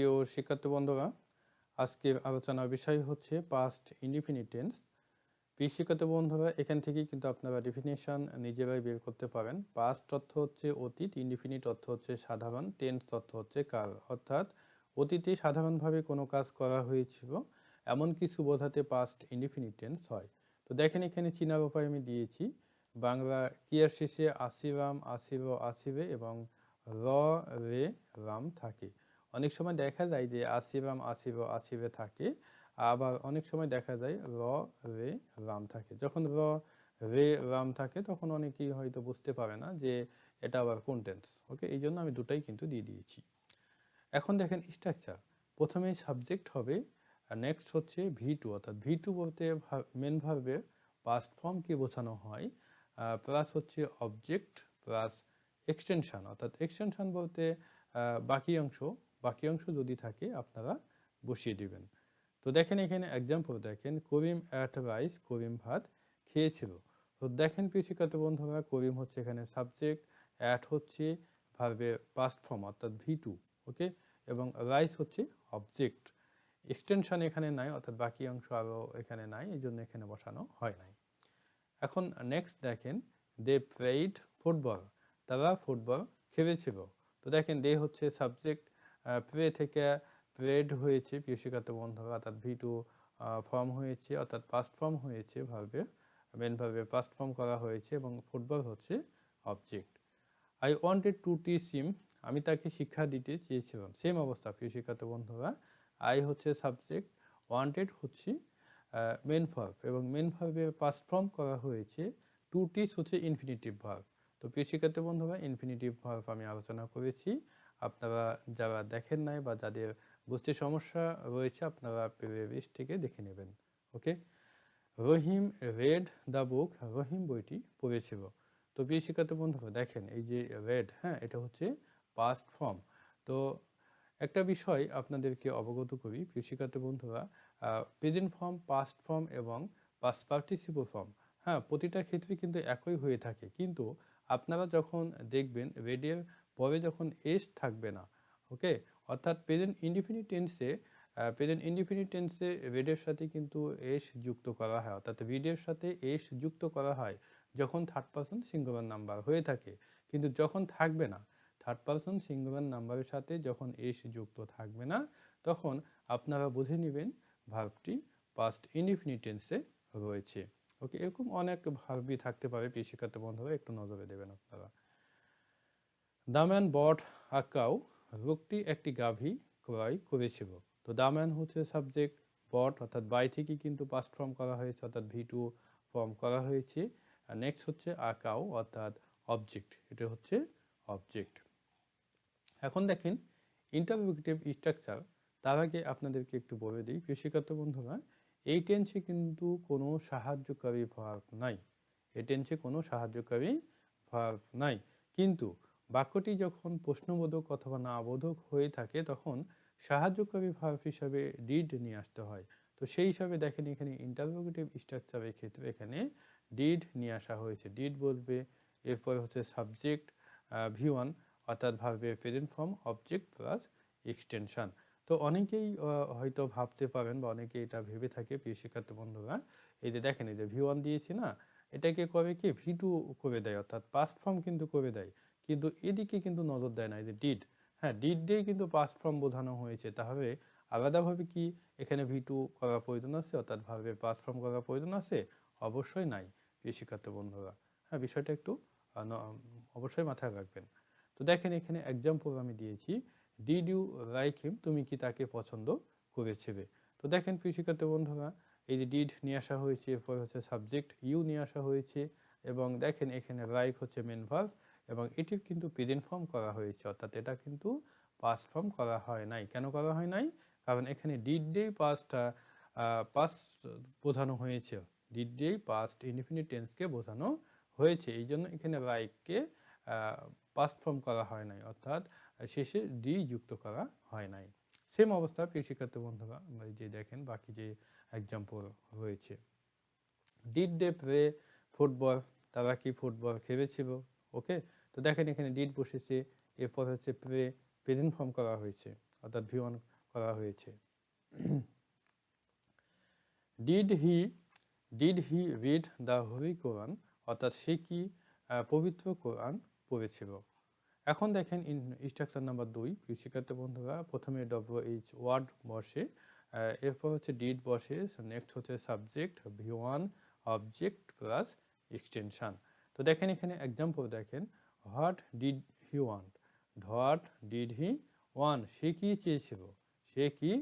প্রিয় শিক্ষার্থী বন্ধুরা, আজকের আলোচনার বিষয় হচ্ছে পাস্ট ইনডিফিনিট টেন্স প্রিয় শিক্ষার্থী বন্ধুরা, এখান থেকেই কিন্তু আপনারা ডেফিনেশন নিজেরাই বের করতে পারেন। পাস্ট অর্থ হচ্ছে অতীত ইনডিফিনিট অর্থ হচ্ছে সাধারণ টেন্স অর্থ হচ্ছে কাল। অর্থাৎ অতীতে সাধারণভাবে কোনো কাজ করা হয়েছিল, এমন কিছু বোঝাতে পাস্ট ইনডিফিনিট টেন্স হয়। তো দেখেন এখানে চীনার উপায় আমি দিয়েছি। বাংলা ক্রিয়ার শেষে আসিরাম আসিব আসিবে এবং র, রে, রাম থাকে। অনেক সময় দেখা যায় যে আসিরাম আসিব, আসিবে থাকে, আবার অনেক সময় দেখা যায় র, রে, রাম থাকে। যখন র, রে, রাম থাকে, তখন অনেকেই হয়তো বুঝতে পারে না যে এটা আবার কোন টেন্স ওকে এই জন্য আমি দুটাই কিন্তু দিয়ে দিয়েছি। এখন দেখেন স্ট্রাকচার প্রথমেই সাবজেক্ট হবে নেক্সট হচ্ছে ভি টু অর্থাৎ ভি টু বলতে মেন ভার্বের পাস্ট ফর্মকে বোঝানো হয়? প্লাস হচ্ছে অবজেক্ট প্লাস এক্সটেনশন অর্থাৎ এক্সটেনশন বলতে বাকি অংশ বাকি অংশ যদি থাকে, আপনারা বসিয়ে দিবেন। তো দেখেন এখানে এক্সাম্পল দেখেন করিম অ্যাট রাইস করিম ভাত খেয়েছিল। তো দেখেন কৃষিকাত বন্ধুরা, করিম হচ্ছে এখানে সাবজেক্ট অ্যাট হচ্ছে ভার্বের পাস্ট ফর্ম অর্থাৎ ভি টু ওকে এবং রাইস হচ্ছে অবজেক্ট এক্সটেনশন এখানে নাই, অর্থাৎ বাকি অংশ আরও এখানে নাই এই জন্য এখানে বসানো হয় নাই। এখন নেক্সট দেখেন দে প্লেইড ফুটবল তারা ফুটবল খেলেছিল। তো দেখেন দে হচ্ছে সাবজেক্ট প্লে থেকে প্লেড হয়েছে পিউষিকাত বন্ধুরা অর্থাৎ ভি টু ফর্ম হয়েছে, অর্থাৎ পাস্ট ফর্ম হয়েছে ভাবে মেন ভাবে পাস্ট ফর্ম করা হয়েছে এবং ফুটবল হচ্ছে object I wanted to teach him আমি তাকে শিক্ষা দিতে চেয়েছিলাম। সেম অবস্থা প্রিয় শিক্ষার্থী বন্ধুরা। আই হচ্ছে সাবজেক্ট ওয়ান্টেড হচ্ছে মেন ভার্ব এবং মেন ভার্বে পাস্ট ফর্ম করা হয়েছে টু টিস হচ্ছে ইনফিনিটিভ ভার্ব তো প্রিয় শিক্ষার্থী বন্ধুরা ইনফিনিটিভ ভার্ব আমি আলোচনা করেছি। আপনারা যারা দেখেন নাই বা যাদের বুঝতে সমস্যা রয়েছে, আপনারা প্লেলিস্ট থেকে দেখে নেবেন। ওকে? রহিম রেড দ্য বুক, রহিম বইটি পড়েছিল। তো প্রিয় শিক্ষার্থী বন্ধুরা, দেখেন এই যে রেড হ্যাঁ এটা হচ্ছে পাস্ট ফর্ম তো একটা বিষয় আপনাদেরকে অবগত করি, প্রিয় শিক্ষার্থী বন্ধুরা প্রেজেন্ট ফর্ম পাস্ট ফর্ম এবং পাস্ট পার্টিসিপল ফর্ম হ্যাঁ প্রতিটা ক্ষেত্রে কিন্তু একই হয়ে থাকে। কিন্তু আপনারা যখন দেখবেন রেডের পরে যখন এস থাকবে না ওকে অর্থাৎ প্রেজেন্ট ইনডিফিনিট টেন্সে প্রেজেন্ট ইনডিফিনিট টেন্সে রেডের সাথে কিন্তু এস যুক্ত করা হয়। অর্থাৎ রিডের সাথে এস যুক্ত করা হয় যখন থার্ড পার্সন সিঙ্গুলার নাম্বার হয়ে থাকে। কিন্তু যখন থাকবে না থার্ড পার্সন সিঙ্গুলার নাম্বারের সাথে যখন এস যুক্ত থাকবে না, তখন আপনারা বুঝে নেবেন ভার্বটি পাস্ট ইনডিফিনিট টেন্সে রয়েছে। ওকে এরকম অনেক ভার্বই থাকতে পারে। কৃষিকার্য বন্ধুরা, একটু নজরে দেবেন আপনারা। দাম্যান বট আকাউ রোগটি একটি গাভী ক্রয় করেছিল। তো দাম্যান হচ্ছে সাবজেক্ট বট, অর্থাৎ বাই থেকে কিন্তু পাস্ট ফর্ম করা হয়েছে, অর্থাৎ ভি টু ফর্ম করা হয়েছে। আর নেক্সট হচ্ছে আকাউ অর্থাৎ অবজেক্ট, এটা হচ্ছে অবজেক্ট। এখন দেখেন ইন্টারভিউটিভ স্ট্রাকচার তার আগে আপনাদেরকে একটু বলে দিই কৃষিকার্য বন্ধুরা, এই টেন্সে কিন্তু কোনো সাহায্যকারী ভার্ব নাই। এই টেন্সে কোনো সাহায্যকারী ভার্ব নাই। কিন্তু বাক্যটি যখন প্রশ্নবোধক অথবা নাবোধক হয়ে থাকে, তখন সাহায্যকারী ভার্ব হিসাবে ডিড নিয়ে আসতে হয়। তো সেই হিসাবে দেখেন এখানে ইন্টারভিউটিভ স্ট্রাকচারের ক্ষেত্রে এখানে ডিড নিয়ে আসা হয়েছে। ডিড বলবে, এরপর হচ্ছে সাবজেক্ট ভি ওয়ান অর্থাৎ ভার্বের present form object plus extension তো অনেকেই হয়তো ভাবতে পারেন বা অনেকে এটা ভেবে থাকে, প্রিয় শিক্ষার্থী বন্ধুরা। এই যে দেখেন, এই যে ভি ওয়ান দিয়েছি না, এটাকে কবে কি? ভি টু করে দেয়, অর্থাৎ পাস্ট ফর্ম কিন্তু করে দেয়। কিন্তু এদিকে কিন্তু নজর দেয় না যে ডিড হ্যাঁ ডিড দিয়ে কিন্তু পাস্ট ফর্ম বোঝানো হয়েছে। তাহলে আলাদাভাবে কি এখানে ভি টু করার প্রয়োজন আছে, অর্থাৎ ভাবে পাস্ট ফর্ম করার প্রয়োজন আছে? অবশ্যই নাই, প্রিয় শিক্ষার্থী বন্ধুরা। হ্যাঁ বিষয়টা একটু অবশ্যই মাথায় রাখবেন। তো দেখেন এখানে এক্সাম্পল আমি দিয়েছি ডিড ইউ লাইক হিম তুমি কি তাকে পছন্দ করেছিলে? তো দেখেন কৃষিকার্য বন্ধুরা, এই যে ডিড নিয়ে আসা হয়েছে, এরপর হচ্ছে সাবজেক্ট ইউ নিয়ে আসা হয়েছে, এবং দেখেন এখানে লাইক হচ্ছে মেন ভার্ব এবং এটি কিন্তু প্রেজেন্ট ফর্ম করা হয়েছে, অর্থাৎ এটা কিন্তু পাস্ট ফর্ম করা হয় নাই। কেন করা হয় নাই? কারণ এখানে ডিড দিয়েই পাস্ট পাস্ট বোঝানো হয়েছে। ডিড দিয়েই পাস্ট ইনফিনিট টেন্সকে বোঝানো হয়েছে। এই জন্য এখানে লাইককে পাস্ট ফর্ম করা হয় নাই, অর্থাৎ শেষে ডি যুক্ত করা হয় নাই। সেম অবস্থা প্রিয় শিক্ষার্থী বন্ধুরা যে দেখেন বাকি যে এক্সাম্পল রয়েছে। ডিড ডে প্লে ফুটবল তারা কি ফুটবল খেলেছিল? ওকে তো দেখেন এখানে ডিড বসেছে, এরপর হচ্ছে প্রে প্রেজেন্ট ফর্ম করা হয়েছে, অর্থাৎ ভি ওয়ান করা হয়েছে। Did he did he read the holy Quran অর্থাৎ সে কি পবিত্র কোরআন পড়েছিল? এখন দেখেন ইনস্ট্রাকশন নাম্বার দুই শিক্ষার্থী বন্ধুরা, প্রথমে ডব্লিউ এইচ ওয়ার্ড বসে এরপর হচ্ছে ডিড বসে নেক্সট হচ্ছে subject V one object plus extension তো দেখেন এখানে এক্সাম্পল দেখেন what did he want? What did he want সে কি চেয়েছিল? সে কি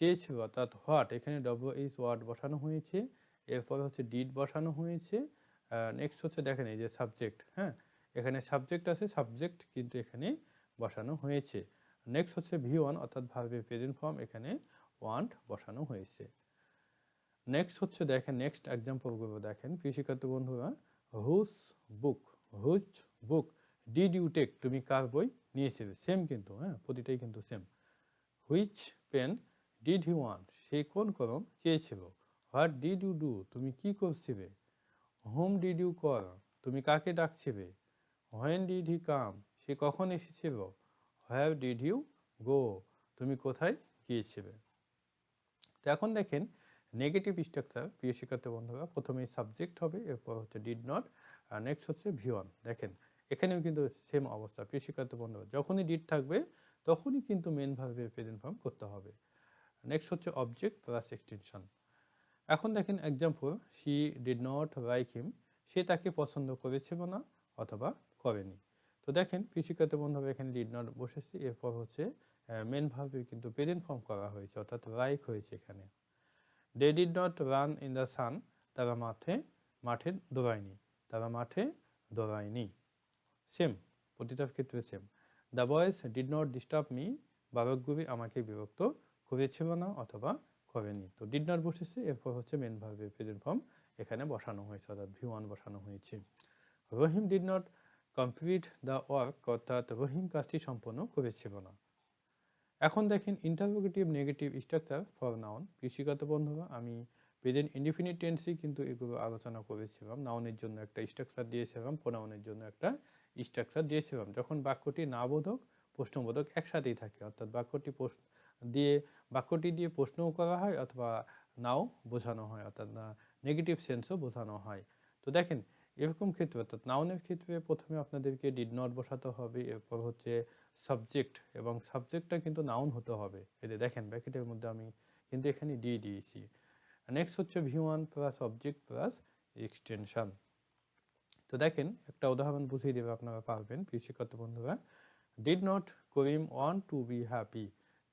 চেয়েছিল? অর্থাৎ হোয়াট? এখানে ডব্লিউ এইচ ওয়ার্ড বসানো হয়েছে, এরপর হচ্ছে ডিড বসানো হয়েছে নেক্সট হচ্ছে দেখেন এই যে সাবজেক্ট হ্যাঁ? এখানে সাবজেক্ট আছে, সাবজেক্ট কিন্তু এখানে বসানো হয়েছে। নেক্সট হচ্ছে ভি ওয়ান অর্থাৎ ভার্বের প্রেজেন্ট ফর্ম এখানে ওয়ান্ট বসানো হয়েছে। নেক্সট হচ্ছে দেখেন নেক্সট এক্সাম্পলগুলো দেখেন। কৃষিকার্ত বন্ধুরা whose book whose book did you take তুমি কার বই নিয়েছিলে? সেম কিন্তু হ্যাঁ প্রতিটাই কিন্তু same which pen did he want সে কোন কলম চেয়েছিল? হোয়াট ডিড ইউ ডু তুমি কি করছিলে? হোম ডিড ইউ কল তুমি কাকে ডাকছিলে? হোয়েন ডিড হি কাম সে কখন এসেছিল? হোয়ার ডিড ইউ গো তুমি কোথায় গিয়েছিলে? তো এখন দেখেন নেগেটিভ স্ট্রাকচার প্রিয় শিক্ষার্থী বন্ধুরা প্রথমে সাবজেক্ট হবে, এরপর হচ্ছে ডিড নট আর নেক্সট হচ্ছে ভিওয়ান দেখেন এখানেও কিন্তু সেম অবস্থা। প্রিয় শিক্ষার্থী যখনই ডিড থাকবে, তখনই কিন্তু মেন ভার্বের প্রেজেন্ট ফর্ম করতে হবে। নেক্সট হচ্ছে অবজেক্ট প্লাস এক্সটেনশন এখন দেখেন example she did not like him সে তাকে পছন্দ করেছিল না অথবা করেনি। তো দেখেন কৃষিকাতে বন্ধুরা এখানে ডিড নট বসেছে। এরপর হচ্ছে মেন ভাবে কিন্তু প্রেজেন্ট ফর্ম করা হয়েছে, অর্থাৎ লাইক হয়েছে এখানে। They did not run in the sun তারা মাঠে মাঠে দৌড়ায়নি। তারা মাঠে দৌড়ায়নি। সেম প্রতিটা ক্ষেত্রে same the boys did not disturb me বালকগুলি আমাকে বিভক্ত করেছিল না অথবা করেনি। তো ডিড নট বসেছে, এরপর হচ্ছে মেন ভার্বের প্রেজেন্ট ফর্ম এখানে বসানো হয়েছে, অর্থাৎ ভি ওয়ান বসানো হয়েছে। Rahim did not complete the work অর্থাৎ রহিম কাজটি সম্পন্ন করেছিল না। এখন দেখেন interrogative negative structure for noun কৃষিগত বন্ধুরা আমি প্রেজেন্ট ইনডিফিনিট টেন্সে কিন্তু এগুলো আলোচনা করেছিলাম। নাউনের জন্য একটা স্ট্রাকচার দিয়েছিলাম প্রোনাউনের জন্য একটা স্ট্রাকচার দিয়েছিলাম। যখন বাক্যটি নাবোধক, প্রশ্নবোধক একসাথেই থাকে, অর্থাৎ বাক্যটি প্রশ্ন দিয়ে, বাক্যটি দিয়ে প্রশ্নও করা হয় অথবা নাও বোঝানো হয়, অর্থাৎ নেগেটিভ সেন্সও বোঝানো হয়। তো দেখেন, এরকম ক্ষেত্রে, অর্থাৎ নাউনের ক্ষেত্রে প্রথমে আপনাদেরকে ডিড নট বসাতে হবে, এরপর হচ্ছে সাবজেক্ট এবং সাবজেক্টটা কিন্তু নাউন হতে হবে। এতে দেখেন ব্যাকেটের মধ্যে আমি কিন্তু এখানে ডি দিয়েছি। নেক্সট হচ্ছে V one plus object plus extension তো দেখেন, একটা উদাহরণ বুঝিয়ে দেবে আপনারা পারবেন কৃষিকত বন্ধুরা। Did not Karim want to be happy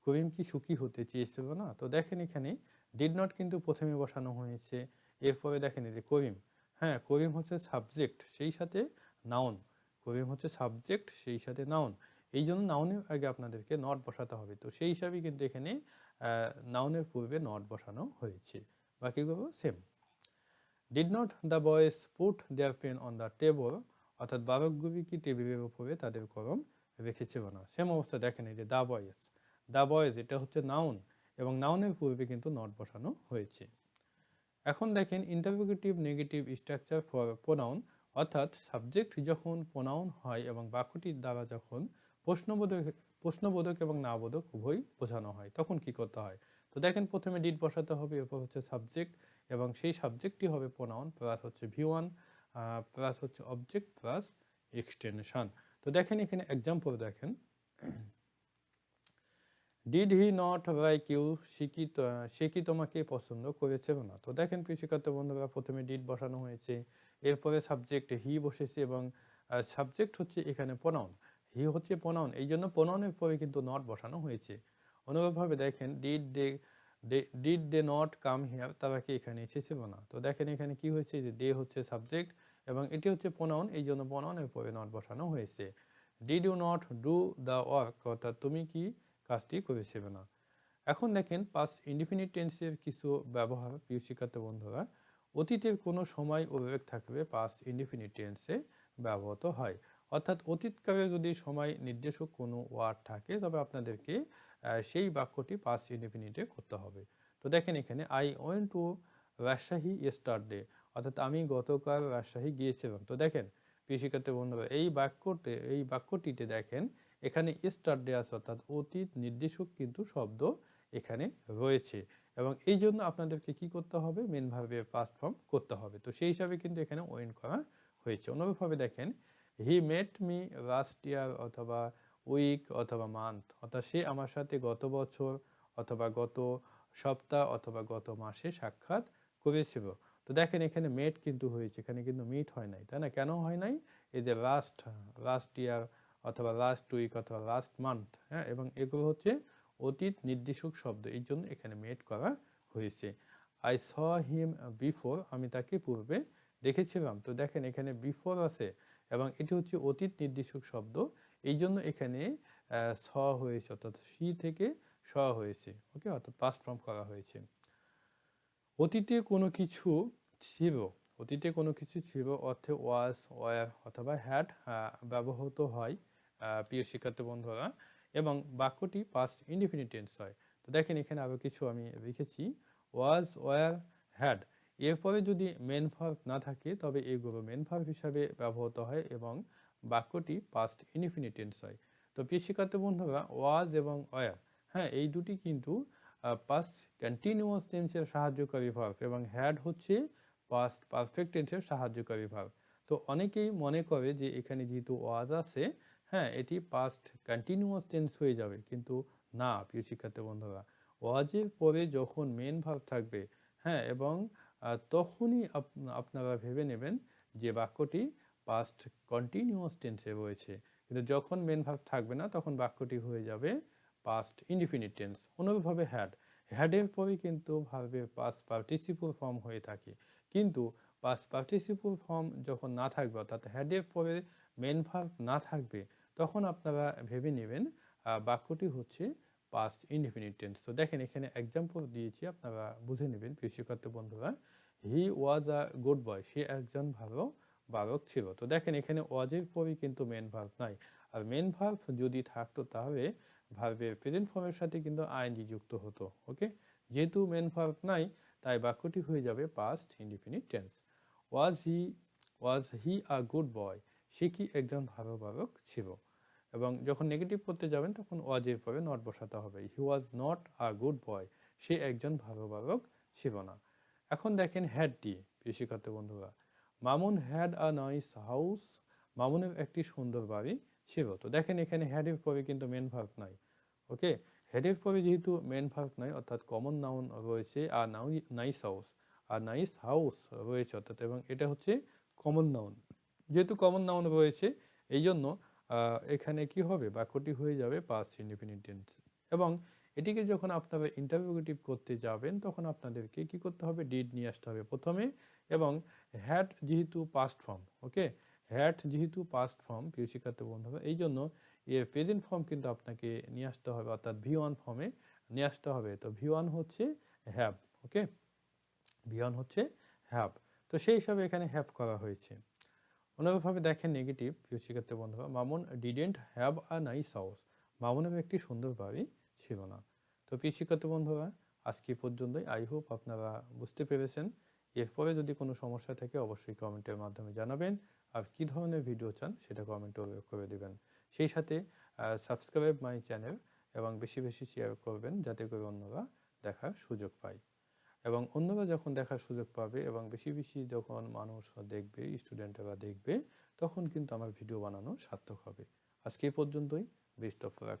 Karim কি সুখী হতে চেয়েছিল না? তো দেখেন এখানে ডিড নট কিন্তু প্রথমে বসানো হয়েছে। এরপরে দেখেন যে করিম হ্যাঁ করিম হচ্ছে সাবজেক্ট সেই সাথে নাউন করিম হচ্ছে সাবজেক্ট সেই সাথে নাউন এই জন্য নাউনের আগে আপনাদেরকে নট বসাতে হবে। তো সেই হিসাবেই কিন্তু এখানে নাউনের পূর্বে নট বসানো হয়েছে। বাকিগুলো same did not the boys put their pen on the table অর্থাৎ বালকগুলি কি টেবিলের উপরে তাদের কলম রেখেছিল না? সেম অবস্থা দেখেন এই যে দ্য বয়েস দ্য বয়েজ এটা হচ্ছে নাউন এবং নাউনের পূর্বে কিন্তু নট বসানো হয়েছে। এখন দেখেন interrogative negative structure for pronoun অর্থাৎ সাবজেক্ট যখন প্রোনাউন হয় এবং বাক্যটির দ্বারা যখন প্রশ্নবোধক প্রশ্নবোধক এবং নাবোধক উভয় বোঝানো হয়, তখন কি করতে হয়? তো দেখেন প্রথমে ডিড বসাতে হবে, এরপর হচ্ছে সাবজেক্ট এবং সেই সাবজেক্টটি হবে প্রোনাউন প্লাস হচ্ছে ভি ওয়ান প্লাস হচ্ছে অবজেক্ট প্লাস এক্সটেনশন তো দেখেন এখানে এক্সাম্পল দেখেন। Did he not like you সে কি সে কি তোমাকে পছন্দ করেছিল না? তো দেখেন কৃষিকার্ত বন্ধুরা, প্রথমে ডিড বসানো হয়েছে, এরপরে সাবজেক্ট হি বসেছে এবং সাবজেক্ট হচ্ছে এখানে প্রনাউন হি হচ্ছে প্রনাউন এই জন্য প্রনাউনের পরে কিন্তু নট বসানো হয়েছে। অনুরূপভাবে দেখেন did they did they not come here তারা কি এখানে এসেছিল না? তো দেখেন এখানে কি হয়েছে যে দে হচ্ছে সাবজেক্ট এবং এটি হচ্ছে প্রনাউন এই জন্য প্রনাউনের পরে নট বসানো হয়েছে। Did you not do the work অর্থাৎ তুমি কি কাজটি করেছিল না? এখন দেখেন পাস ইনডিফিনিট টেন্সের কিছু ব্যবহার প্রিয় শিক্ষার্থী বন্ধুরা, অতীতের কোনো সময় উল্লেখ থাকবে পাস্ট ইনডিফিনিট টেন্সে ব্যবহৃত হয়। অর্থাৎ অতীতকালে যদি সময় নির্দেশক কোনো ওয়ার্ড থাকে, তবে আপনাদেরকে সেই বাক্যটি পাস্ট ইনডিফিনিটে করতে হবে। তো দেখেন এখানে I went to Rajshahi yesterday অর্থাৎ আমি গতকাল রাজশাহী গিয়েছিলাম। তো দেখেন, কৃষিক্ষেত্রে বন্ধুরা, এই বাক্যতে, এই বাক্যটিতে দেখেন, এখানে স্টারডে আছে, অর্থাৎ অতীত নির্দেশক কিন্তু শব্দ এখানে রয়েছে। এবং এই জন্য আপনাদেরকে কি করতে হবে? মেন ভার্বে পাস্ট ফর্ম করতে হবে। তো সেই হিসাবে কিন্তু এখানে ওয়েন করা হয়েছে। অন্যভাবে দেখেন হি মেট মি লাস্ট ইয়ার অথবা উইক অথবা মান্থ অর্থাৎ সে আমার সাথে গত বছর অথবা গত সপ্তাহ অথবা গত মাসে সাক্ষাৎ করেছিল। তো দেখেন এখানে মেট কিন্তু হয়েছে, এখানে কিন্তু মিট হয় নাই, তাই না? কেন হয় নাই? এই যে লাস্ট লাস্ট ইয়ার অথবা লাস্ট উইক অথবা লাস্ট মান্থ হ্যাঁ? এবং এগুলো হচ্ছে অতীত নির্দেশক শব্দ, এই জন্য এখানে মেট করা হয়েছে। আই স হিম বিফোর আমি তাকে পূর্বে দেখেছিলাম। তো দেখেন এখানে বিফোর আছে, এবং এটি হচ্ছে অতীত নির্দেশক শব্দ এই জন্য এখানে স হয়েছে, অর্থাৎ সি থেকে স হয়েছে, ওকে? অর্থাৎ পাস্ট ফর্ম করা হয়েছে। অতীতে কোনো কিছু ছিল, অতীতে কোনো কিছু ছিল অর্থে ওয়াজ ওয়ার অথবা হ্যাড ব্যবহৃত হয় প্রিয় শিক্ষার্থী বন্ধুরা, এবং বাক্যটি পাস্ট ইনডিফিনিটেন্স হয়। তো দেখেন, এখানে আরও কিছু আমি লিখেছি ওয়াজ ওয়ার হ্যাড এরপরে যদি মেন ভার্ব না থাকে, তবে এগুলো মেন ভার্ব হিসাবে ব্যবহৃত হয় এবং বাক্যটি পাস্ট ইনডিফিনিট টেন্স হয়। তো প্রিয় শিক্ষার্থী বন্ধুরা ওয়াজ এবং ওয়ার হ্যাঁ এই দুটি কিন্তু পাস্ট কন্টিনিউয়াস টেন্সের সাহায্যকারী ভার্ব এবং হ্যাড হচ্ছে পাস্ট পারফেক্ট টেন্সের সাহায্যকারী ভার্ব তো অনেকেই মনে করে যে এখানে যেহেতু ওয়াজ আছে হ্যাঁ এটি পাস্ট কন্টিনিউয়াস টেন্স হয়ে যাবে। কিন্তু না, প্রিয় শিক্ষার্থী বন্ধুরা ওয়াজের পরে যখন মেন ভার্ব থাকবে হ্যাঁ এবং তখনই আপনারা ভেবে নেবেন যে বাক্যটি পাস্ট কন্টিনিউয়াস টেন্সে রয়েছে। কিন্তু যখন মেন ভার্ব থাকবে না, তখন বাক্যটি হয়ে যাবে পাস্ট ইনডিফিনিট টেন্স অনুরূপভাবে হ্যাড হ্যাডের পরে কিন্তু ভার্বের পাস্ট পার্টিসিপল ফর্ম হয়ে থাকে। কিন্তু পাস্ট পার্টিসিপল ফর্ম যখন না থাকবে, অর্থাৎ হ্যাডের পরে মেন ভার্ব না থাকবে, তখন আপনারা ভেবে নেবেন বাক্যটি হচ্ছে পাস্ট ইনডিফিনিট টেন্স তো দেখেন, এখানে এক্সাম্পল দিয়েছি, আপনারা বুঝে নেবেন, প্রিয় শিক্ষার্থী বন্ধুরা। হি ওয়াজ আ গুড বয় সে একজন ভালো বালক ছিল। তো দেখেন এখানে ওয়াজের পরে কিন্তু মেন ভার্ব নাই। আর মেন ভার্ব যদি থাকতো তাহলে ভার্বের প্রেজেন্ট ফর্মের সাথে কিন্তু আইএনজি যুক্ত হতো ওকে যেহেতু মেন ভার্ব নাই, তাই বাক্যটি হয়ে যাবে past indefinite tense was he was he a good boy সে কি একজন ভালো বালক ছিল? এবং যখন নেগেটিভ করতে যাবেন, তখন ওয়াজের পরে নট বসাতে হবে। হি was not a good boy সে একজন ভালো বালক ছিল না। এখন দেখেন হ্যাড প্রিয় শিক্ষার্থী বন্ধুরা। Mamun had a nice house মামুনের একটি সুন্দর বাড়ি ছিল তো দেখেন এখানে হ্যাডের পরে কিন্তু মেন ভার্ব নাই। ওকে? হেডের পরে যেহেতু মেন ভার্ব নাই, অর্থাৎ কমন নাউন রয়েছে আর নাইস হাউস আর নাইস হাউস রয়েছে অর্থাৎ, এবং এটা হচ্ছে কমন নাউন যেহেতু কমন নাউন রয়েছে এই জন্য এখানে কি হবে? বাক্যটি হয়ে যাবে পাস্ট ইনডিফিনিট টেন্স এবং এটিকে যখন আপনারা ইন্টারভিউটিভ করতে যাবেন, তখন আপনাদেরকে কি করতে হবে? ডিড নিয়ে আসতে হবে প্রথমে। এবং হ্যাট যেহেতু পাস্ট ফর্ম ওকে হ্যাট যেহেতু পাস্ট ফর্ম প্রিয় শিক্ষার্থী বন্ধুরা, এই জন্য এর প্রেজেন্ট ফর্ম কিন্তু আপনাকে নিয়ে আসতে হবে, অর্থাৎ ভি ওয়ান ফর্মে নিয়ে আসতে হবে। তো ভি ওয়ান হচ্ছে হ্যাভ ওকে ভি ওয়ান হচ্ছে হ্যাভ তো সেই হিসাবে এখানে হ্যাভ করা হয়েছে। অন্যভাবে দেখেন নেগেটিভ প্রিয় শিক্ষার্থী বন্ধুরা, Mamun didn't have a nice house মামুনের একটি সুন্দর বাড়ি ছিল না। তো প্রিয় শিক্ষার্থী বন্ধুরা, আজকে পর্যন্তই। আই হোপ আপনারা বুঝতে পেরেছেন। এরপরে যদি কোনো সমস্যা থাকে, অবশ্যই কমেন্টের মাধ্যমে জানাবেন। আর কী ধরনের ভিডিও চান, সেটা কমেন্টে উল্লেখ করে দেবেন। সেই সাথে সাবস্ক্রাইব মাই চ্যানেল এবং বেশি বেশি শেয়ার করবেন, যাতে করে অন্যরা দেখার সুযোগ পায়। এবং অন্যরা যখন দেখার সুযোগ পাবে এবং বেশি বেশি যখন মানুষ দেখবে স্টুডেন্টরা দেখবে, তখন কিন্তু আমার ভিডিও বানানো সার্থক হবে। আজকে পর্যন্তই। Best of luck